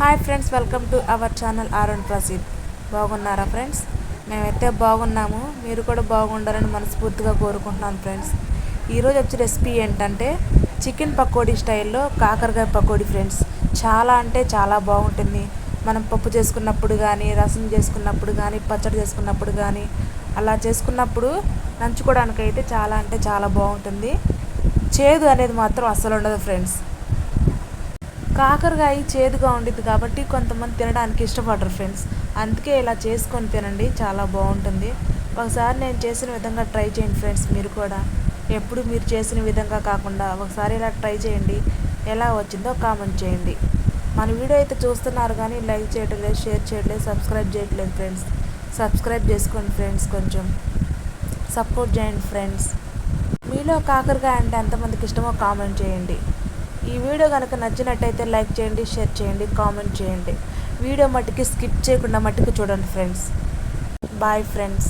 Hi friends welcome to our channel Arun Praseed. బాగున్నారా friends? మేమైతే బాగున్నాము. మీరు కూడా బాగుండాలని మనస్ఫూర్తిగా కోరుకుంటున్నాను ఫ్రెండ్స్. ఈరోజు వచ్చే రెసిపీ ఏంటంటే చికెన్ పకోడీ స్టైల్లో కాకరకాయ పకోడీ ఫ్రెండ్స్. చాలా అంటే చాలా బాగుంటుంది. మనం పప్పు చేసుకున్నప్పుడు కానీ రసం చేసుకున్నప్పుడు కానీ పచ్చడి చేసుకున్నప్పుడు కానీ అలా చేసుకున్నప్పుడు నంచుకోవడానికైతే చాలా అంటే చాలా బాగుంటుంది. చేదు అనేది మాత్రం అస్సలు ఉండదు ఫ్రెండ్స్. కాకరకాయ చేదుగా ఉండిద్ది కాబట్టి కొంతమంది తినడానికి ఇష్టపడరు ఫ్రెండ్స్. అందుకే ఇలా చేసుకొని తినండి చాలా బాగుంటుంది. ఒకసారి నేను చేసిన విధంగా ట్రై చేయండి ఫ్రెండ్స్ మీరు కూడా. ఎప్పుడు మీరు చేసిన విధంగా కాకుండా ఒకసారి ఇలా ట్రై చేయండి. ఎలా వచ్చిందో కామెంట్ చేయండి. మన వీడియో అయితే చూస్తున్నారు కానీ లైక్ చేయటం లేదు షేర్ చేయట్లేదు సబ్స్క్రైబ్ చేయట్లేదు ఫ్రెండ్స్. సబ్స్క్రైబ్ చేసుకోండి ఫ్రెండ్స్ కొంచెం. సపోర్ట్ చేయండి ఫ్రెండ్స్. మీలో కాకరకాయ అంటే ఎంతమందికి ఇష్టమో కామెంట్ చేయండి. ఈ వీడియో కనుక నచ్చినట్టయితే లైక్ చేయండి షేర్ చేయండి కామెంట్ చేయండి. వీడియో మట్టుకి స్కిప్ చేయకుండా మట్టుకు చూడండి ఫ్రెండ్స్. Bye friends